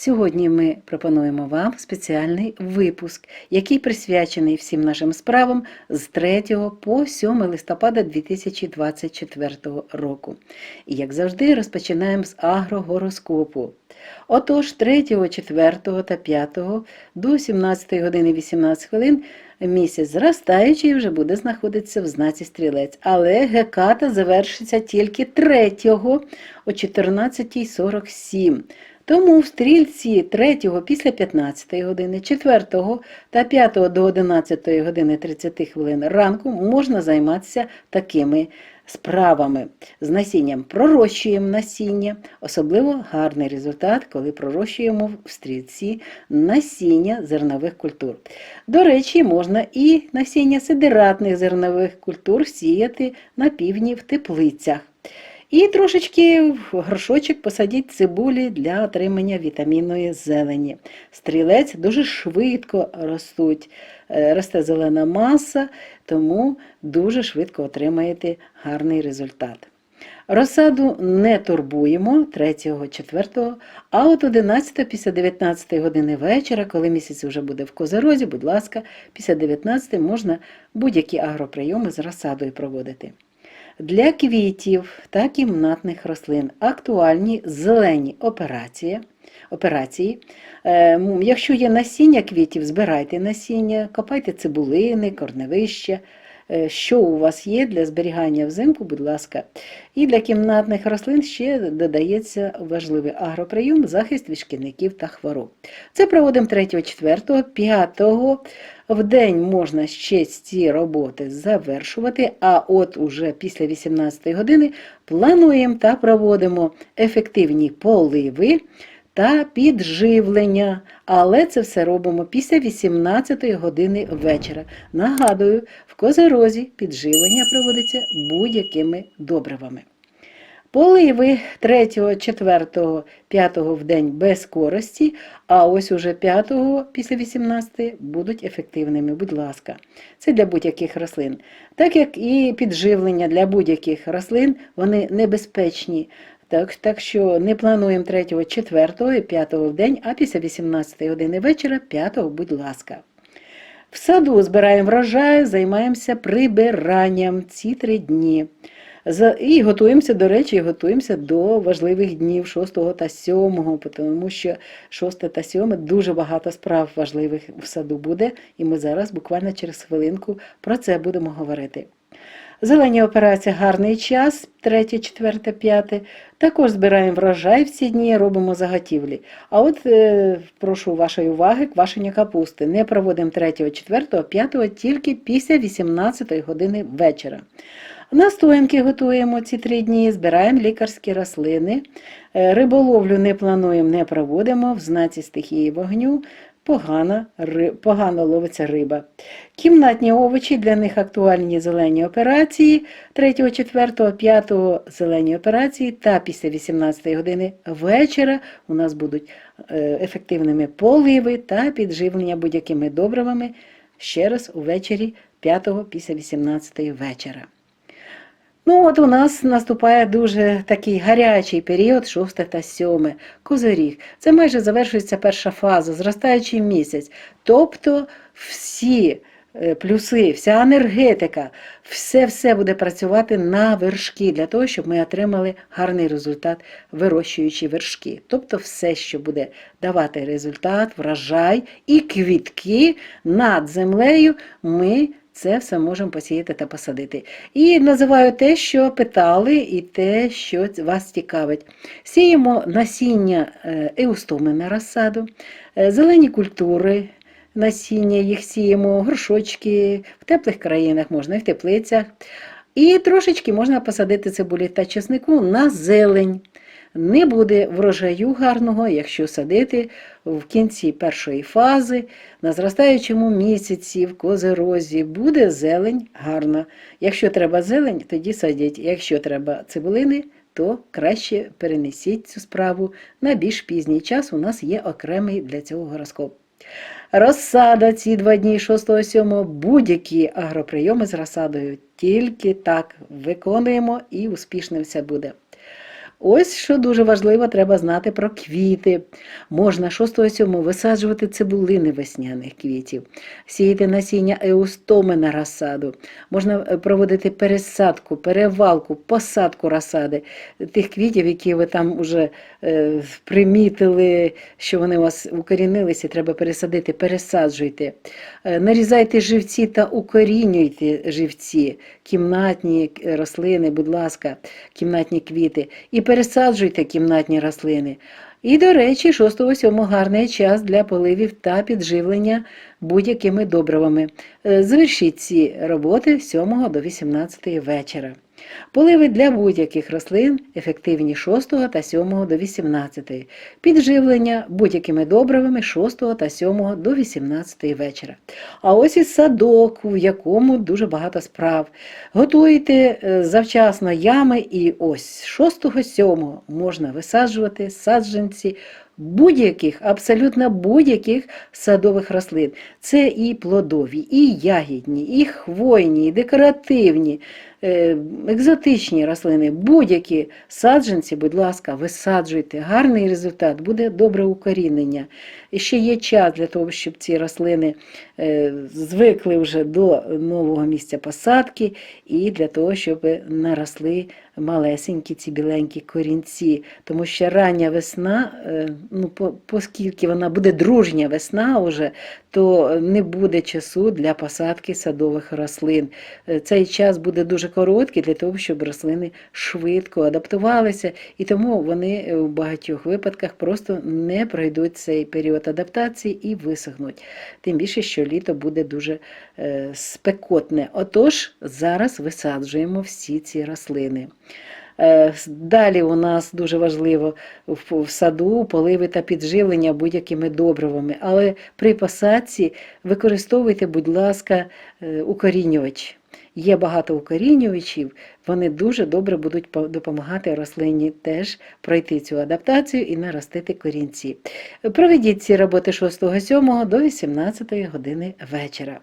Сьогодні ми пропонуємо вам спеціальний випуск, який присвячений всім нашим справам з 3 по 7 листопада 2024 року. І як завжди, розпочинаємо з агрогороскопу. Отож, 3, 4 та 5 до 17 години 18 хвилин місяць зростаючий вже буде знаходитися в знаці стрілець, але геката завершиться тільки 3 о 14.47. Тому в стрільці 3 після 15 години, 4 та 5 до 11 години 30 хвилин ранку можна займатися такими справами. З насінням пророщуємо насіння, особливо гарний результат, коли пророщуємо в стрільці насіння зернових культур. До речі, можна і насіння сидератних зернових культур сіяти на півдні в теплицях. І трошечки в горшочок посадіть цибулі для отримання вітамінної зелені. Стрілець дуже швидко ростуть, е, росте зелена маса, тому дуже швидко отримаєте гарний результат. Розсаду не турбуємо 3-4, а от 11 після 19 години вечора, коли місяць вже буде в козорозі, будь ласка, після 19 можна будь-які агроприйоми з розсадою проводити. Для квітів та кімнатних рослин актуальні зелені операції. операції. Е, Якщо є насіння квітів, збирайте насіння, копайте цибулини, корневища. Е, Що у вас є для зберігання взимку, будь ласка. І для кімнатних рослин ще додається важливий агроприйом захист від шкідників та хвороб. Це проводимо 3, 4, 5 в день можна ще ці роботи завершувати, а от уже після 18 години плануємо та проводимо ефективні поливи та підживлення. Але це все робимо після 18 години вечора. Нагадую, в козерозі підживлення проводиться будь-якими добривами. Поливи 3, 4, 5 в день без користі, а ось уже 5 після 18 будуть ефективними, будь ласка. Це для будь-яких рослин. Так як і підживлення для будь-яких рослин, вони небезпечні. Так, так що не плануємо 3, 4 5 в день, а після 18 години вечора 5, будь ласка. В саду збираємо врожай, займаємося прибиранням ці три дні. І готуємося, до речі, готуємося до важливих днів 6 та 7, тому що 6 та 7 дуже багато справ важливих в саду буде, і ми зараз буквально через хвилинку про це будемо говорити. Зелені операції гарний час, 3, 4, 5. Також збираємо врожай в ці дні, робимо заготівлі. А от е, прошу вашої уваги, квашення капусти. Не проводимо 3, 4, 5 тільки після 18 години вечора. Настоянки готуємо ці три дні, збираємо лікарські рослини. Е, Риболовлю не плануємо, не проводимо в знаці стихії вогню. Погано, погано ловиться риба. Кімнатні овочі, для них актуальні зелені операції 3, 4, 5 зелені операції та після 18 години вечора у нас будуть е, ефективними поливи та підживлення будь-якими добривами ще раз увечері 5 після 18 вечора. Ну, от у нас наступає дуже такий гарячий період, 6 та 7, козоріг. Це майже завершується перша фаза, зростаючий місяць. Тобто всі е, плюси, вся енергетика, все-все буде працювати на вершки для того, щоб ми отримали гарний результат, вирощуючи вершки. Тобто все, що буде давати результат, врожай і квітки над землею, ми це все можемо посіяти та посадити. І називаю те, що питали, і те, що вас цікавить. Сіємо насіння е, еустоми на розсаду, е, зелені культури, насіння їх сіємо, горшочки, в теплих країнах можна і в теплицях. І трошечки можна посадити цибулі та чеснику на зелень. Не буде врожаю гарного, якщо садити в кінці першої фази, на зростаючому місяці, в козерозі, буде зелень гарна. Якщо треба зелень, тоді садіть. Якщо треба цибулини, то краще перенесіть цю справу на більш пізній час. У нас є окремий для цього гороскоп. Розсада ці два дні 6-7 будь-які агроприйоми з розсадою. Тільки так виконуємо і успішним все буде. Ось що дуже важливо, треба знати про квіти. Можна 6-7 висаджувати цибулини весняних квітів, сіяти насіння еустоми на розсаду. Можна е, проводити пересадку, перевалку, посадку розсади тих квітів, які ви там вже е, примітили, що вони у вас укорінилися, треба пересадити, пересаджуйте. Е, Нарізайте живці та укорінюйте живці, кімнатні рослини, будь ласка, кімнатні квіти. І пересаджуйте кімнатні рослини. І, до речі, 6-7 гарний час для поливів та підживлення будь-якими добривами. Е, Завершіть ці роботи з 7 до 18 вечора. Поливи для будь-яких рослин ефективні 6 та 7 до 18. Підживлення будь-якими добривами 6 та 7 до 18 вечора. А ось і садок, в якому дуже багато справ. Готуєте е, завчасно ями, і ось 6-7 можна висаджувати саджанці будь-яких, абсолютно будь-яких садових рослин. Це і плодові, і ягідні, і хвойні, і декоративні, екзотичні рослини. Будь-які саджанці, будь ласка, висаджуйте. Гарний результат, буде добре укорінення. І ще є час для того, щоб ці рослини е, звикли вже до нового місця посадки, і для того, щоб наросли малесенькі ці біленькі корінці. Тому що рання весна, е, ну, оскільки вона буде дружня весна вже, то не буде часу для посадки садових рослин. Е, Цей час буде дуже короткий для того, щоб рослини швидко адаптувалися, і тому вони е, в багатьох випадках просто не пройдуть цей період адаптації і висохнуть. Тим більше, що літо буде дуже спекотне. Отож, зараз висаджуємо всі ці рослини. Е, Далі у нас дуже важливо в в саду поливи та підживлення будь-якими добривами, але при посадці використовуйте, будь ласка, е, укорінювач. Є багато укорінювачів, вони дуже добре будуть допомагати рослині теж пройти цю адаптацію і наростити корінці. Проведіть ці роботи 6-7 до 18 години вечора.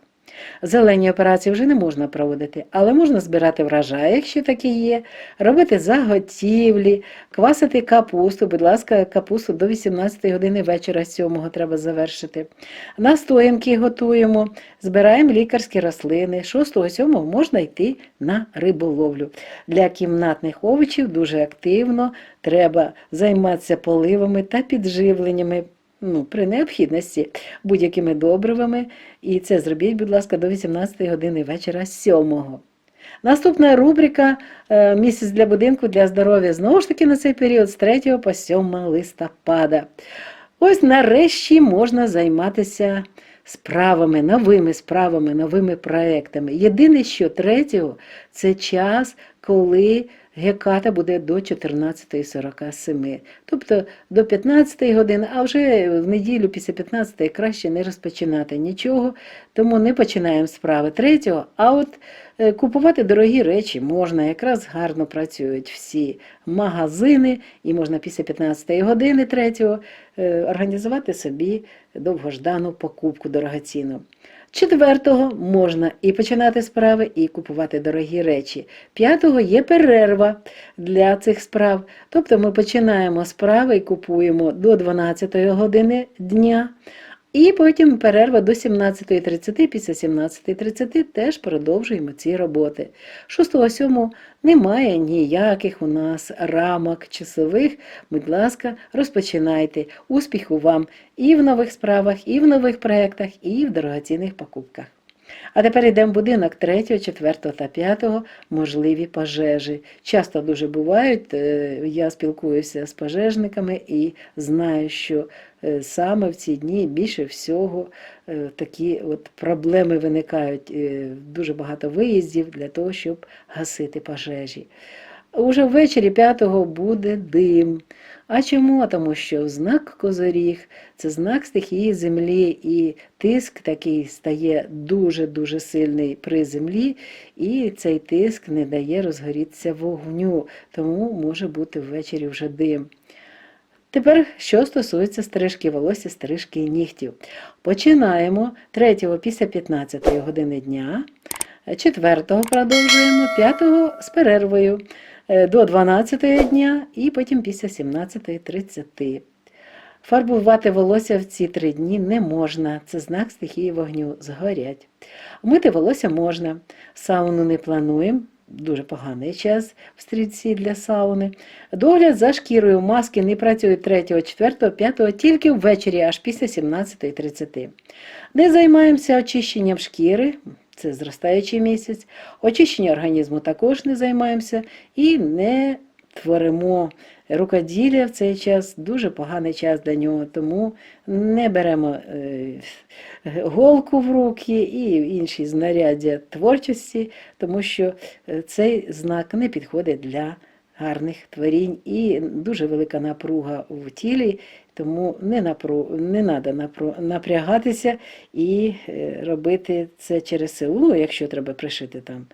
Зелені операції вже не можна проводити, але можна збирати врожай, якщо такі є, робити заготівлі, квасити капусту. Будь ласка, капусту до 18 години вечора, 7 треба завершити. Настоянки готуємо, збираємо лікарські рослини. 6-7 можна йти на риболовлю. Для кімнатних овочів дуже активно треба займатися поливами та підживленнями. Ну, при необхідності будь-якими добривами, і це зробіть, будь ласка, до 18 години вечора 7. Наступна рубрика е, Місяць для будинку для здоров'я. Знову ж таки на цей період з 3 по 7 листопада. Ось нарешті можна займатися справами, новими справами, новими проектами. Єдине, що 3 це час, коли геката буде до 14.47, тобто до 15 години, а вже в неділю після 15 краще не розпочинати нічого, тому не починаємо справи 3, а от е, купувати дорогі речі можна, якраз гарно працюють всі магазини, і можна після 15 години 3 е, організувати собі довгождану покупку дорогоцінну. Четвертого можна і починати справи, і купувати дорогі речі. П'ятого є перерва для цих справ. Тобто ми починаємо справи і купуємо до 12 години дня, і потім перерва до 17.30, після 17.30 теж продовжуємо ці роботи. 6-7 немає ніяких у нас рамок часових. Будь ласка, розпочинайте. Успіху вам і в нових справах, і в нових проєктах, і в дорогоцінних покупках. А тепер йдемо в будинок 3, 4 та 5 можливі пожежі. Часто дуже бувають. е, Я спілкуюся з пожежниками і знаю, що е, саме в ці дні більше всього е, такі от проблеми виникають. Дуже багато виїздів для того, щоб гасити пожежі. Уже ввечері 5-го буде дим. А чому? Тому що знак Козоріг це знак стихії землі, і тиск такий стає дуже-дуже сильний при землі, і цей тиск не дає розгорітися вогню, тому може бути ввечері вже дим. Тепер, що стосується стрижки волосся, стрижки і нігтів. Починаємо 3 після 15 години дня, 4 продовжуємо, 5 з перервою до 12 дня і потім після 17.30. Фарбувати волосся в ці три дні не можна, це знак стихії вогню, згорять. Мити волосся можна, сауну не плануємо, дуже поганий час в стрільці для сауни. Догляд за шкірою маски не працюють 3, 4, 5, тільки ввечері, аж після 17.30. Не займаємося очищенням шкіри, це зростаючий місяць, очищення організму також не займаємося і не творимо. Рукоділля в цей час, дуже поганий час для нього, тому не беремо е, голку в руки і інші знаряддя творчості, тому що е, цей знак не підходить для гарних творінь і дуже велика напруга в тілі, тому не, напру... не треба напру... напрягатися і е, робити це через силу. Ну, якщо треба пришити там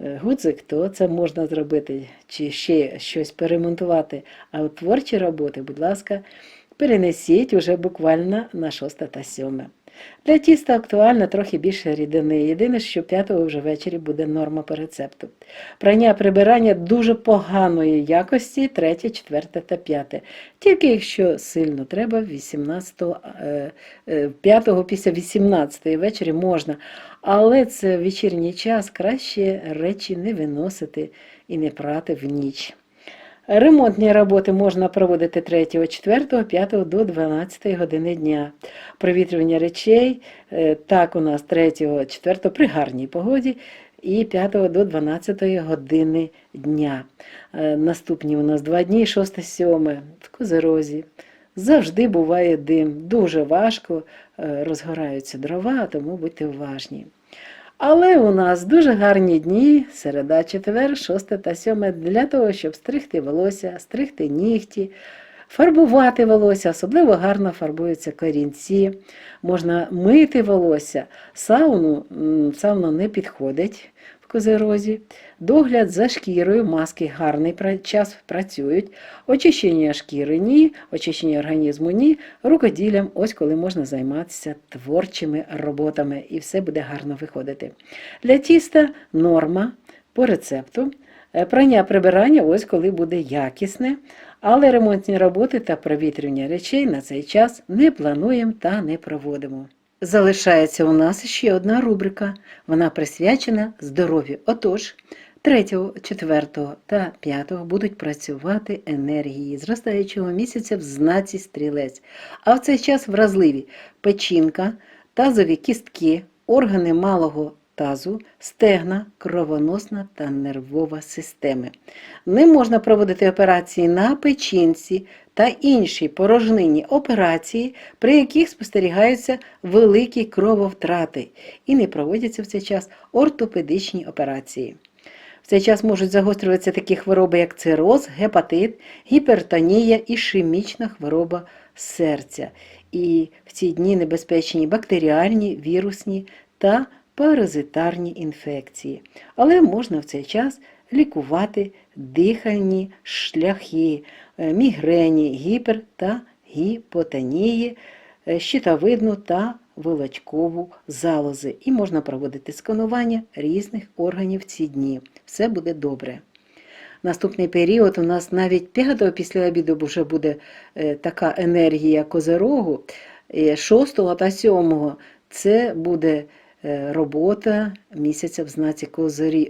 е, гудзик, то це можна зробити чи ще щось перемонтувати. А от творчі роботи, будь ласка, перенесіть уже буквально на 6 та 7. Для тіста актуально трохи більше рідини. Єдине, що 5 вже ввечері буде норма по рецепту. Прання прибирання дуже поганої якості 3, 4 та 5. Тільки якщо сильно треба, 18, е, е, 5 після 18 ввечері можна. Але це вечірній час краще речі не виносити і не прати в ніч. Ремонтні роботи можна проводити 3, 4, 5 до 12 години дня. Провітрювання речей е, так у нас 3, 4 при гарній погоді і 5 до 12 години дня. Е, Наступні у нас два дні, 6, 7 в Козерозі. Завжди буває дим. Дуже важко е, розгораються дрова, тому будьте уважні. Але у нас дуже гарні дні, середа, четвер, 6 та 7 для того, щоб стригти волосся, стригти нігті, фарбувати волосся, особливо гарно фарбуються корінці. Можна мити волосся. Сауну, сауна не підходить козерозі. Догляд за шкірою, маски гарний час працюють. Очищення шкіри ні, очищення організму ні. Рукоділлям ось коли можна займатися творчими роботами і все буде гарно виходити. Для тіста норма по рецепту. Е, Прання прибирання ось коли буде якісне, але ремонтні роботи та провітрювання речей на цей час не плануємо та не проводимо. Залишається у нас ще одна рубрика. Вона присвячена здоров'ю. Отож, 3, 4 та 5 будуть працювати енергії зростаючого місяця в знаці стрілець. А в цей час вразливі печінка, тазові кістки, органи малого тазу, стегна, кровоносна та нервова системи. Не можна проводити операції на печінці та інші порожнинні операції, при яких спостерігаються великі крововтрати, і не проводяться в цей час ортопедичні операції. В цей час можуть загострюватися такі хвороби, як цироз, гепатит, гіпертонія, ішемічна хвороба серця. І в ці дні небезпечні бактеріальні, вірусні та паразитарні інфекції. Але можна в цей час лікувати дихальні шляхи, е, мігрені, гіпер та гіпотонії, е, щитовидну та волочкову залози. І можна проводити сканування різних органів ці дні. Все буде добре. Наступний період у нас навіть 5 після обіду вже буде е, така енергія козерогу, 6 та 7 це буде робота місяця в знаці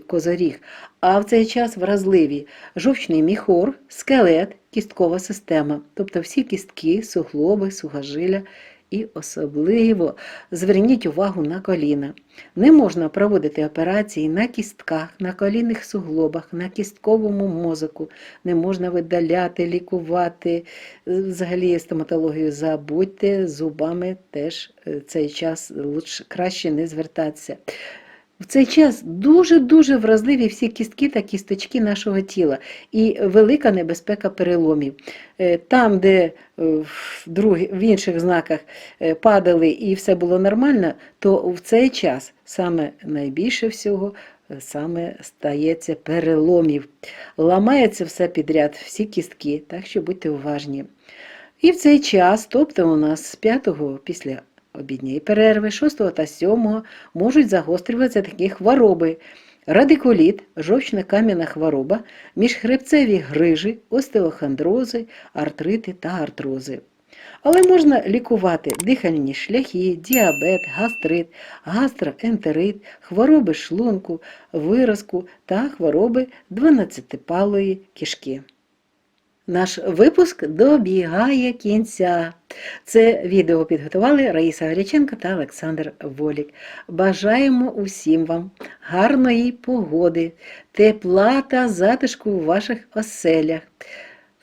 козаріг. А в цей час вразливі жовчний міхор, скелет, кісткова система, тобто всі кістки, суглоби, сухожилля і особливо зверніть увагу на коліна. Не можна проводити операції на кістках, на колінних суглобах, на кістковому мозоку. Не можна видаляти, лікувати. Взагалі стоматологію забудьте, зубами теж е, цей час краще не звертатися. В цей час дуже-дуже вразливі всі кістки та кісточки нашого тіла і велика небезпека переломів. Е, Там, де е, в, інших знаках е, падали і все було нормально, то в цей час саме найбільше всього саме стається переломів. Ламається все підряд, всі кістки, так що будьте уважні. І в цей час, тобто у нас з 5 після обідньої перерви, 6 та 7 можуть загострюватися такі хвороби. Радикуліт, жовчна кам'яна хвороба, міжхребцеві грижі, остеохондрози, артрити та артрози. Але можна лікувати дихальні шляхи, діабет, гастрит, гастроентерит, хвороби шлунку, виразку та хвороби 12-палої кишки. Наш випуск добігає кінця. Це відео підготували Раїса Гаряченко та Олександр Волік. Бажаємо усім вам гарної погоди, тепла та затишку у ваших оселях.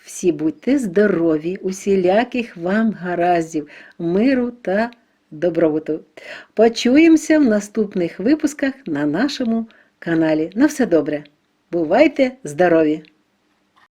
Всі будьте здорові, усіляких вам гараздів, миру та добробуту. Почуємося в наступних випусках на нашому каналі. На все добре. Бувайте здорові!